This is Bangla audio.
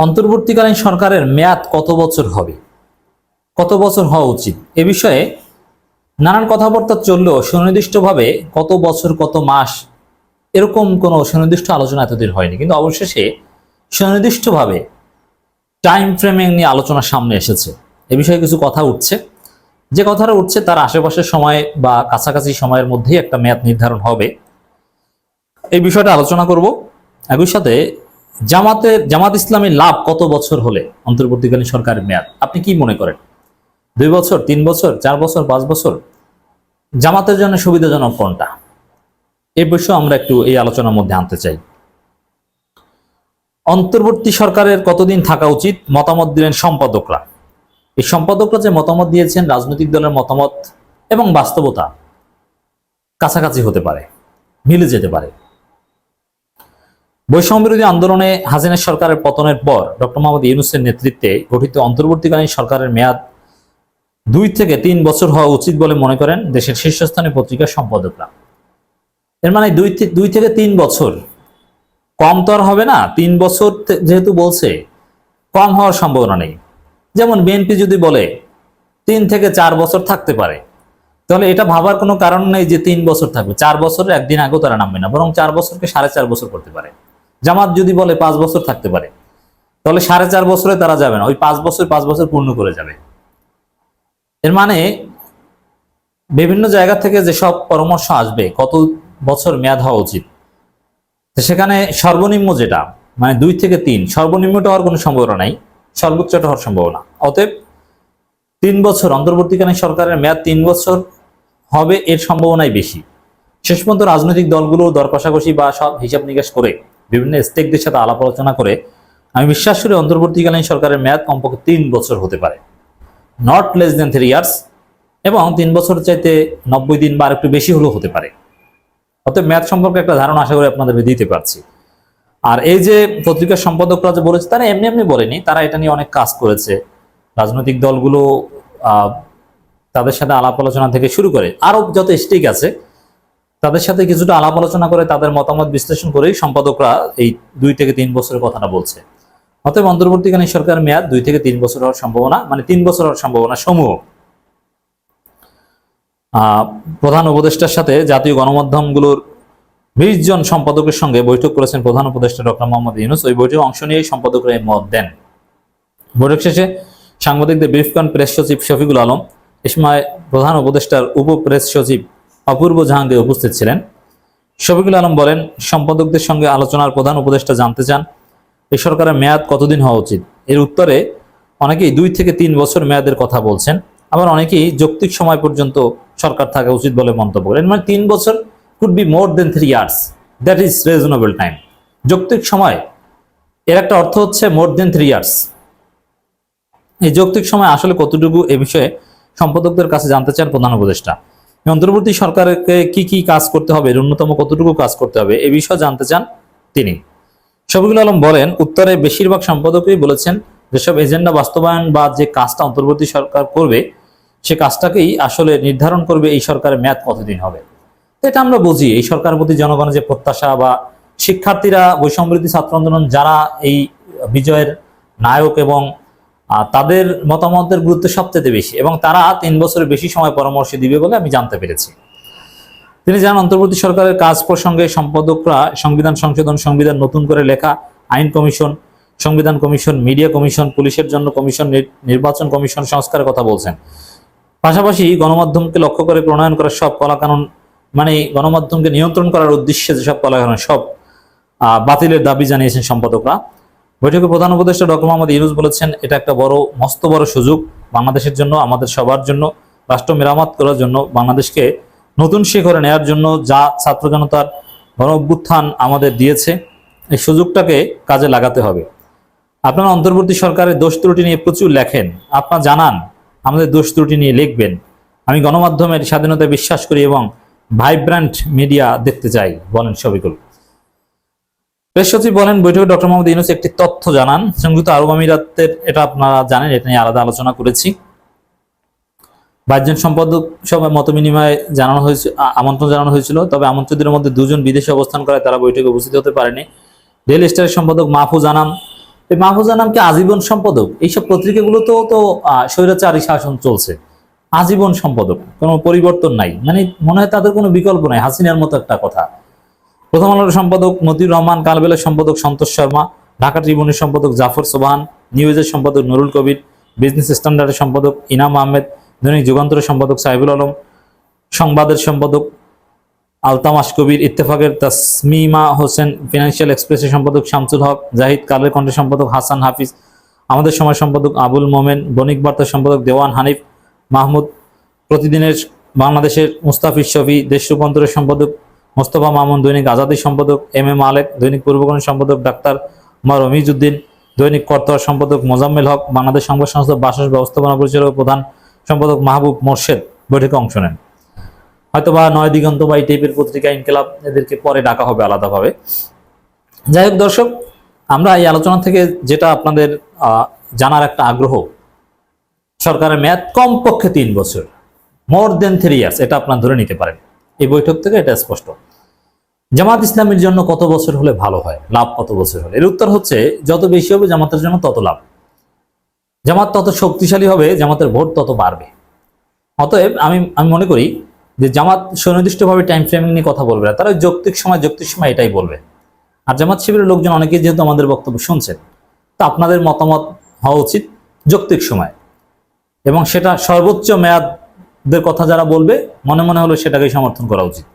অন্তর্বর্তীকালীন সরকারের মেয়াদ কত বছর হবে? কত বছর হওয়া উচিত? এ বিষয়ে নানান কথাবার্তা চললেও সুনির্দিষ্টভাবে কত বছর, কত মাস এরকম কোনো সুনির্দিষ্ট আলোচনা এতদিন হয়নি। কিন্তু অবশেষে সুনির্দিষ্টভাবে টাইম ফ্রেমিং নিয়ে আলোচনা সামনে এসেছে। এ বিষয়ে কিছু কথা উঠছে। যে কথাটা উঠছে তার আশেপাশের সময় বা কাছাকাছি সময়ের মধ্যেই একটা মেয়াদ নির্ধারণ হবে। এই বিষয়টা আলোচনা করব। একই সাথে জামাতে জামাত ইসলামের লাভ কত বছর হলে অন্তর্বর্তীকালীন সরকারের মেয়াদ? আপনি কি মনে করেন? দুই বছর, তিন বছর, চার বছর, পাঁচ বছর? জামাতের জন্য সুবিধাজনক কোনটা? এ বিষয়ে আমরা একটু এই আলোচনার মধ্যে আনতে চাই। অন্তর্বর্তী সরকারের কতদিন থাকা উচিত? মতামত দিলেন সম্পাদকরা। এই সম্পাদকরা যে মতামত দিয়েছেন রাজনৈতিক দলের মতামত এবং বাস্তবতা কাছাকাছি হতে পারে, মিলে যেতে পারে। বৈষম্য বিরোধী আন্দোলনে হাসিনা সরকারের পতনের পর ডক্টর মোহাম্মদ ইউনুসের নেতৃত্বে গঠিত অন্তর্বর্তীকালীন সরকারের মেয়াদ দুই থেকে তিন বছর হওয়া উচিত বলে মনে করেন দেশের শীর্ষস্থানীয় পত্রিকার সম্পাদকরা। এর মানে দুই দুই থেকে তিন বছর। কম তো আর হবে না, তিন বছর যেহেতু বলছে, কম হওয়ার সম্ভাবনা নেই। যেমন বিএনপি যদি বলে, তিন থেকে চার বছর থাকতে পারে। তাহলে এটা ভাবার কোনো কারণ নেই যে তিন বছর থাকবে। চার বছরের একদিন আগেও তারা নামবে না, বরং চার বছরকে সাড়ে চার বছর করতে পারে। জামাত যদি বলে পাঁচ বছর থাকতে পারে, তাহলে সাড়ে চার বছরে তারা যাবে না। ওই পাঁচ বছর পাঁচ বছর পূর্ণ করে যাবে। এর মানে বিভিন্ন জায়গা থেকে যেসব পরামর্শ আসবে, কত বছর মেয়াদ হওয়া উচিত সেখানে সর্বনিম্ন যেটা মানে দুই থেকে তিন, সর্বনিম্নটা হওয়ার কোনো সম্ভাবনা নাই, সর্বোচ্চটা হওয়ার সম্ভাবনা। অতএব, তিন বছর, অন্তর্বর্তীকালীন সরকারের মেয়াদ তিন বছর হবে, এর সম্ভাবনাই বেশি। শেষ পর্যন্ত রাজনৈতিক দলগুলো দর কষাকষি বা সব হিসাব নিকাশ করে বিভিন্ন স্টেকদের সাথে আলাপ আলোচনা করে আমি বিশ্বাস করি অন্তর্বর্তীকালীন সরকারের মেয়াদ কমপক্ষে তিন বছর হতে পারে। Not less than three years এবং তিন বছর চাইতে নব্বই দিন বা একটু বেশি হলেও হতে পারে। অতএব মেয়াদ সম্পর্কে একটা ধারণা আশা করি আপনাদের দিতে পারছি। আর এই যে পত্রিকার সম্পাদকরা যে বলেছে, তারা এমনি এমনি বলেনি, তারা এটা নিয়ে অনেক কাজ করেছে। রাজনৈতিক দলগুলো তাদের সাথে আলাপ আলোচনা থেকে শুরু করে। আরও যত স্টেক আছে তাদের সাথে কিছুটা আলাপ আলোচনা করে তাদের মতামত বিশ্লেষণ করেই সম্পাদকরা এই দুই থেকে তিন বছরের কথাটা বলছে। অতএব অন্তর্বর্তীকালীন সরকারের মেয়াদ দুই থেকে তিন বছর হওয়ার সম্ভাবনা মানে তিন বছর হওয়ার সম্ভাবনা সমূহ। প্রধান উপদেষ্টার সাথে জাতীয় গণমাধ্যমগুলোর বিশ জন সম্পাদকের সঙ্গে বৈঠক করেছেন প্রধান উপদেষ্টা ডক্টর মোহাম্মদ ইউনুস। ওই বৈঠকে অংশ নিয়ে সম্পাদকরা এই মত দেন। বৈঠক শেষে সাংবাদিকদের ব্রিফ করেন প্রেস সচিব শফিকুল আলম। এ সময় প্রধান উপদেষ্টার উপ প্রেস সচিব অপূর্ব জাহাঙ্গীর উপস্থিত ছিলেন। শফিকুল আলম বলেন, সম্পাদকদের সঙ্গে আলোচনার প্রধান উপদেষ্টা জানতে চান এই সরকারের মেয়াদ কতদিন হওয়া উচিত? এর উত্তরে অনেকেই দুই থেকে তিন বছর মেয়াদের কথা বলছেন, আবার অনেকেই যৌক্তিক সময় পর্যন্ত সরকার থাকা উচিত বলে মন্তব্য করেন। মানে তিন বছর could be more than three years that is reasonable time যৌক্তিক সময়, এর একটা অর্থ হচ্ছে মোর দেন থ্রি ইয়ার্স এই যৌক্তিক সময় আসলে কতটুকু এ বিষয়ে সম্পাদকদের কাছে জানতে চান প্রধান উপদেষ্টা? অন্তর্বর্তী সরকারকে কি কি কাজ করতে হবে ন্যূনতম কতটুকু কাজ করতে হবে, এ বিষয়ে জানতে চান তিনি। শফিকুল আলম বলেন, উত্তরে বেশিরভাগ সম্পাদকই বলেছেন, যেসব এজেন্ডা বাস্তবায়ন বা যে কাজটা অন্তর্বর্তী সরকার করবে, সে কাজটাকেই আসলে নির্ধারণ করবে এই সরকারের মেয়াদ কতদিন হবে। এটা আমরা বুঝি, এই সরকার প্রতি জনগণের যে প্রত্যাশা বা শিক্ষার্থীরা বৈষম্যবৃদ্ধি ছাত্র আন্দোলন যারা এই বিজয়ের নায়ক এবং আহ, তাদের মতামতের গুরুত্ব সবচেয়ে বেশি এবং তারা তিন বছরের বেশি সময় পরামর্শ দিবে বলে আমি জানতে পেরেছি। তিনি জানান অন্তর্বর্তী সরকারের কাজ প্রসঙ্গে সম্পাদকরা সংবিধান সংশোধন সংবিধান নতুন করে লেখা আইন কমিশন সংবিধান কমিশন মিডিয়া কমিশন পুলিশের জন্য কমিশন নির্বাচন কমিশন সংস্কারের কথা বলছেন। পাশাপাশি গণমাধ্যমকে লক্ষ্য করে প্রণয়ন করা সব কলাকানুন মানে গণমাধ্যমকে নিয়ন্ত্রণ করার উদ্দেশ্যে যেসব কলাকানুন সব বাতিলের দাবি জানিয়েছেন সম্পাদকরা বৈঠকে প্রধান উপদেষ্টা ডক্টর মোহাম্মদ ইউনুস বলেছেন, এটা একটা বড়, মস্ত বড় সুযোগ বাংলাদেশের জন্য, আমাদের সবার জন্য, রাষ্ট্র মেরামত করার জন্য, বাংলাদেশকে নতুন শিখরে নেয়ার জন্য যা ছাত্র জনতার গণ অভ্যুত্থান আমাদের দিয়েছে, এই সুযোগটাকে কাজে লাগাতে হবে। আপনারা অন্তর্বর্তী সরকারের দোষ ত্রুটি নিয়ে প্রচুর লেখেন, আপনারা জানান, আমাদের দোষ ত্রুটি নিয়ে লিখবেন। আমি গণমাধ্যমের স্বাধীনতায় বিশ্বাস করি এবং ভাইব্রান্ট মিডিয়া দেখতে চাই, বলেন শফিকুল। প্রেস সচিব বলেন, বৈঠকে ডক্টর মোহাম্মদ ইউনুস একটি তথ্য জানান। সংযুক্ত আরব আমিরাতের এটা আপনারা জানেন, এটা নিয়ে আলাদা আলোচনা করেছি। বাইশজন সম্পাদক সভায় মত বিনিময়ে জানানো হয়েছে আমন্ত্রণ জানানো হয়েছিল, তবে আমন্ত্রিতদের মধ্যে দুজন বিদেশে অবস্থান করে তারা বৈঠকে উপস্থিত হতে পারেনি। ডেল স্টারের সম্পাদক মাহফুজ আনাম, এই মাহফুজা নামকে আজীবন সম্পাদক? এইসব পত্রিকাগুলো তো স্বৈরাচারী শাসন চলছে। আজীবন সম্পাদক, কোনো পরিবর্তন নাই। মানে মনে হয় তাদের কোনো বিকল্প নাই, হাসিনার মতো একটা কথা। প্রথম আলোর সম্পাদক মতিউর রহমান, কালবেলার সম্পাদক সন্তোষ শর্মা, ঢাকা ট্রিবিউনের সম্পাদক জাফর সোবাহান নিউজের সম্পাদক নুরুল কবির, বিজনেস স্ট্যান্ডার্ডের সম্পাদক ইনাম আহমেদ, দৈনিক যুগান্তরের সম্পাদক সাইবুল আলম, সংবাদের সম্পাদক আলতামাস কবির ইত্তেফাকের তাসমিমা হোসেন, ফিনান্সিয়াল এক্সপ্রেসের সম্পাদক শামসুল হক, জাহিদ কালের কণ্ঠের সম্পাদক হাসান হাফিজ, আমাদের সময় সম্পাদক আবুল মোমেন, বণিক বার্তার সম্পাদক দেওয়ান হানিফ, মাহমুদ প্রতিদিনের বাংলাদেশের মুস্তাফিজ শফি দেশ রূপান্তরের সম্পাদক মোস্তফা মামুন দৈনিক আজাদির সম্পাদক এম এ মালেক, দৈনিক পূর্বকরণ সম্পাদক ডাক্তার উমার রমিজউদ্দিন দৈনিক কর্তার সম্পাদক মোজাম্মেল হক, বাংলাদেশ সংবাদ সংস্থা বাসস ব্যবস্থাপনা পরিচালক প্রধান সম্পাদক মাহবুব মোর্শেদ বৈঠকে অংশ নেন। হয়তো বা নয় দিগন্ত বা এই টাইপের পত্রিকা, ইনকেলাব এদেরকে পরে ডাকা হবে আলাদাভাবে। যাই হোক দর্শক, আমরা এই আলোচনা থেকে যেটা আপনাদের জানার একটা আগ্রহ, সরকারের মেয়াদ কমপক্ষে তিন বছর, মোর দেন থ্রি ইয়ার্স এটা আপনার ধরে নিতে পারেন। এই বৈঠক থেকে এটা স্পষ্ট। জামাত ইসলামের জন্য কত বছর হলে ভালো হয়? লাভ কত বছর হলে? এর উত্তর হচ্ছে, যত বেশি হবে জামাতের জন্য তত লাভ। জামাত তত শক্তিশালী হবে, জামাতের ভোট তত বাড়বে। অতএব আমি আমি মনে করি যে জামাত সুনির্দিষ্টভাবে টাইম ফ্রেমিং নিয়ে কথা বলবে না। তারা যৌক্তিক সময় যৌক্তিক সময় এটাই বলবে। আর জামাত শিবিরের লোকজন অনেকে যেহেতু আমাদের বক্তব্য শুনছেন, তা আপনাদের মতামত হওয়া উচিত যৌক্তিক সময়। এবং সেটা সর্বোচ্চ মেয়াদের কথা যারা বলবে মনে মনে হলো সেটাকেই সমর্থন করা উচিত।